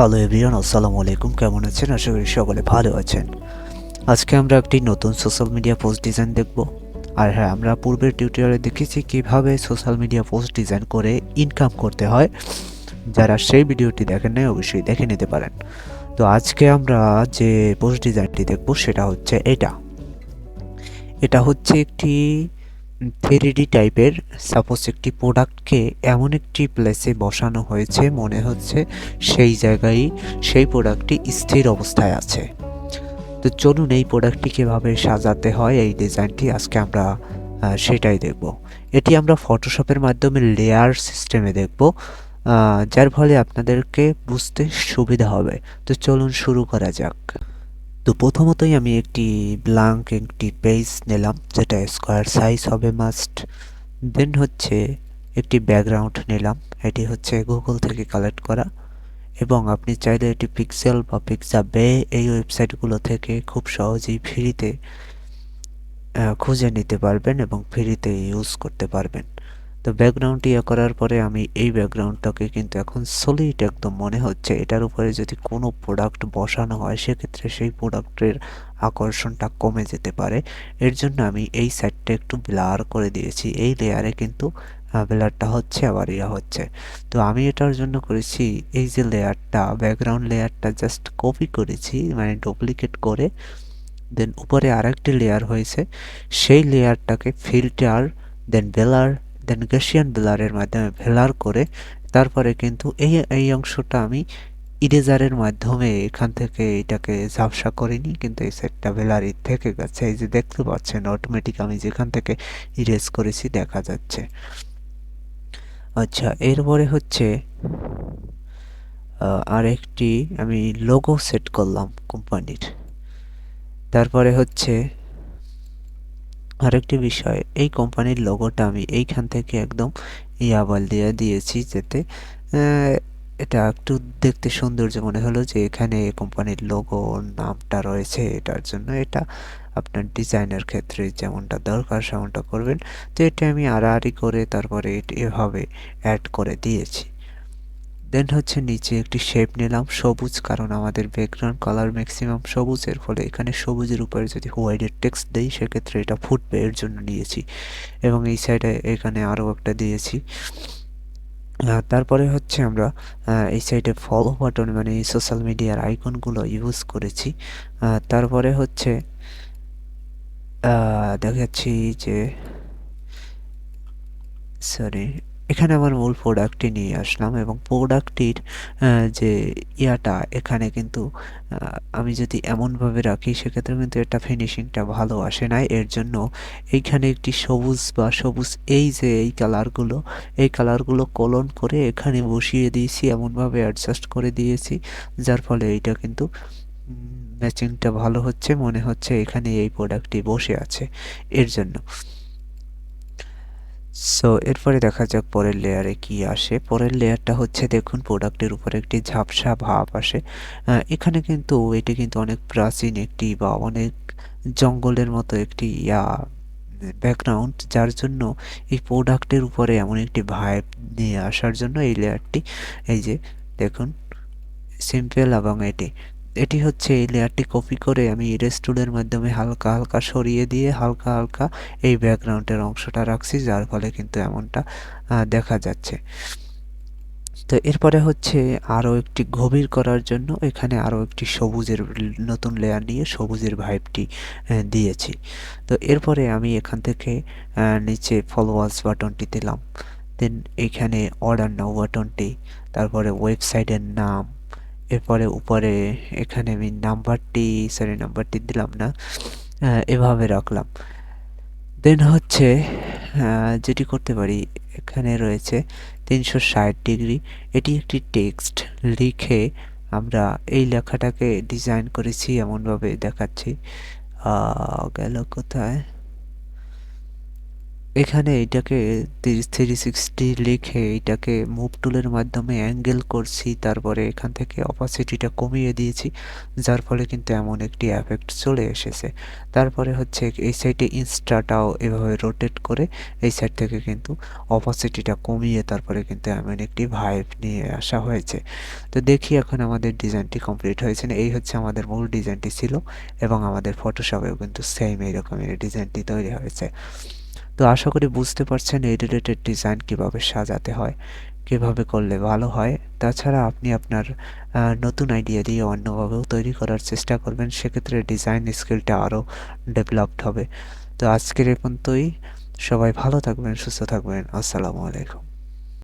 Hello everyone, আসসালামু আলাইকুম। কেমন আছেন? আশা করি সকলে ভালো আছেন। আজকে আমরা একটি নতুন সোশ্যাল মিডিয়া পোস্ট ডিজাইন দেখব। আর হ্যাঁ আমরা পূর্বের টিউটোরিয়ালে দেখেছি কীভাবে সোশ্যাল মিডিয়া পোস্ট ডিজাইন করে ইনকাম করতে হয়। যারা সেই ভিডিওটি দেখেন নাই, অবশ্যই দেখে নিতে পারেন। তো আজকে আমরা যে পোস্ট ডিজাইনটি দেখব, সেটা হচ্ছে এটা। এটা হচ্ছে একটি থ্রি টাইপের সাপোজ একটি প্রোডাক্টকে এমন একটি প্লেসে বসানো হয়েছে, মনে হচ্ছে সেই জায়গায় সেই প্রোডাক্টটি স্থির অবস্থায় আছে। তো চলুন এই প্রোডাক্টটি কীভাবে সাজাতে হয়, এই ডিজাইনটি আজকে আমরা সেটাই দেখব। এটি আমরা ফটোশপের মাধ্যমে লেয়ার সিস্টেমে দেখব যার ফলে আপনাদেরকে বুঝতে সুবিধা হবে। তো চলুন শুরু করা যাক। তো প্রথমতই আমি একটি ব্ল্যাঙ্ক একটি পেজ নিলাম, যেটা স্কোয়ার সাইজ হবে মাস্ট দেন হচ্ছে একটি ব্যাকগ্রাউন্ড নিলাম, এটি হচ্ছে গুগল থেকে কালেক্ট করা। এবং আপনি চাইলে এটি পিক্সেল বা পিক্সাবে এই ওয়েবসাইটগুলো থেকে খুব সহজেই ফ্রিতে খুঁজে নিতে পারবেন এবং ফ্রিতে ইউজ করতে পারবেন। তো ব্যাকগ্রাউন্ড ইয়ে করার পরে আমি এই ব্যাকগ্রাউন্ডটাকে কিন্তু এখন সলিড একদম মনে হচ্ছে। এটার উপরে যদি কোনো প্রোডাক্ট বসানো হয়, সেক্ষেত্রে সেই প্রোডাক্টের আকর্ষণটা কমে যেতে পারে। এর জন্য আমি এই সাইডটা একটু ব্লার করে দিয়েছি। এই লেয়ারে কিন্তু ব্লারটা হচ্ছে, আবার ইয়া হচ্ছে। তো আমি এটার জন্য করেছি, এই যে লেয়ারটা ব্যাকগ্রাউন্ড লেয়ারটা জাস্ট কপি করেছি মানে ডুপ্লিকেট করে। দেন উপরে আরেকটি লেয়ার হয়েছে। সেই লেয়ারটাকে ফিল্টার দেন বেলার দেন গেশিয়ান বেলারের মাধ্যমে ভেলার করে, তারপরে কিন্তু এই এই অংশটা আমি ইরেজারের মাধ্যমে এখান থেকে এটাকে ঝাপসা করিনি কিন্তু এই সেটটা বেলারি থেকে গেছে। এই যে দেখতে পাচ্ছেন অটোমেটিক আমি যেখান থেকে ইরেজ করেছি দেখা যাচ্ছে। আচ্ছা এরপরে হচ্ছে আরেকটি আমি লোগো সেট করলাম কোম্পানির তারপরে হচ্ছে আরেকটি বিষয়, এই কোম্পানির লোগোটা আমি এইখান থেকে একদম ইয়াবল দিয়ে দিয়েছি যাতে এটা একটু দেখতে সৌন্দর্য মনে হলো যে এখানে কোম্পানির লোগো নামটা রয়েছে এটার জন্য। এটা আপনার ডিজাইনের ক্ষেত্রে যেমনটা দরকার সেমনটা করবেন। তো এটা আমি আড়াআড়ি করে তারপরে এভাবে অ্যাড করে দিয়েছি। দেন হচ্ছে নিচে একটি শেপ নিলাম, সবুজ, কারণ আমাদের ব্যাকগ্রাউন্ড কালার ম্যাক্সিমাম সবুজের ফলে এখানে সবুজের উপরে যদি হোয়াইটের টেক্সট দেই, সেক্ষেত্রে এটা ফুটবে, এর জন্য নিয়েছি। এবং এই সাইডে এখানে আরও একটা দিয়েছি। তারপরে হচ্ছে আমরা এই সাইডে ফলো বাটন মানে সোশ্যাল মিডিয়ার আইকনগুলো ইউজ করেছি। তারপরে হচ্ছে দেখাচ্ছি যে সরি এখানে আমার মূল প্রোডাক্টটি নিয়ে আসলাম এবং প্রোডাক্টটির যে ইয়াটা, এখানে কিন্তু আমি যদি এমনভাবে রাখি, সেক্ষেত্রে কিন্তু এটা ফিনিশিংটা ভালো আসে না এর জন্য এইখানে একটি সবুজ বা সবুজ এই যে এই কালারগুলো এই কালারগুলো কলন করে এখানে বসিয়ে দিয়েছি, এমনভাবে অ্যাডজাস্ট করে দিয়েছি, যার ফলে এইটা কিন্তু ম্যাচিংটা ভালো হচ্ছে, মনে হচ্ছে এখানে এই প্রোডাক্টটি বসে আছে। এর জন্য সো এরপরে দেখা যাক পরের লেয়ারে কি আসে। পরের লেয়ারটা হচ্ছে দেখুন প্রোডাক্টের উপরে একটি ঝাপসা ভাব আসে। এখানে কিন্তু এটি কিন্তু অনেক প্রাচীন একটি বা অনেক জঙ্গলের মতো একটি, ইয়া ব্যাকগ্রাউন্ড যার জন্য এই প্রোডাক্টের উপরে এমন একটি ভাইব নিয়ে আসার জন্য এই লেয়ারটি এই যে দেখুন সিম্পল এবং এটি। এটি হচ্ছে এই লেয়ারটি কপি করে আমি ইরেজ টুলের মাধ্যমে হালকা হালকা সরিয়ে দিয়ে হালকা হালকা এই ব্যাকগ্রাউন্ডের অংশটা রাখছি, যার ফলে কিন্তু এমনটা দেখা যাচ্ছে। তো এরপরে হচ্ছে আরও একটি গভীর করার জন্য এখানে আরও একটি সবুজের নতুন লেয়ার নিয়ে সবুজের ভাইবটি দিয়েছি। তো এরপরে আমি এখান থেকে নিচে ফলোয়ার্স বাটনটি দিলাম। দেন এখানে অর্ডার নাও বাটনটি, তারপরে ওয়েবসাইটের নাম এরপরে উপরে এখানে আমি নাম্বারটি সরি নাম্বারটি দিলাম না এভাবে রাখলাম। দেন হচ্ছে যেটি করতে পারি, এখানে রয়েছে তিনশো ষাট ডিগ্রি। এটি একটি টেক্সট লিখে আমরা এই লেখাটাকে ডিজাইন করেছি, এমনভাবে দেখাচ্ছি। গেল কোথায়? এখানে এটাকে থ্রি সিক্সটি লিখে এটাকে মুভ টুলের মাধ্যমে অ্যাঙ্গেল করছি, তারপরে এখান থেকে অপাসিটিটা কমিয়ে দিয়েছি, যার ফলে কিন্তু এমন একটি এফেক্ট চলে এসেছে। তারপরে হচ্ছে এই সাইডে ইনস্টাটাও এভাবে রোটেট করে এই সাইড থেকে কিন্তু অপাসিটিটা কমিয়ে তারপরে কিন্তু এমন একটি ভাইব নিয়ে আসা হয়েছে। তো দেখি এখন আমাদের ডিজাইনটি কমপ্লিট হয়েছে না। এই হচ্ছে আমাদের মূল ডিজাইনটি ছিল এবং আমাদের ফটোশপেও কিন্তু সেম এইরকমের ডিজাইনটি তৈরি হয়েছে। তো আশা করি বুঝতে পারছেন এই রিলেটেড ডিজাইন কীভাবে সাজাতে হয়, কীভাবে করলে ভালো হয়। তাছাড়া আপনি আপনার নতুন আইডিয়া দিয়ে অন্যভাবেও তৈরি করার চেষ্টা করবেন, সেক্ষেত্রে ডিজাইন স্কিলটা আরও ডেভেলপড হবে। তো আজকের এখন তোই সবাই ভালো থাকবেন, সুস্থ থাকবেন। আসসালামু আলাইকুম।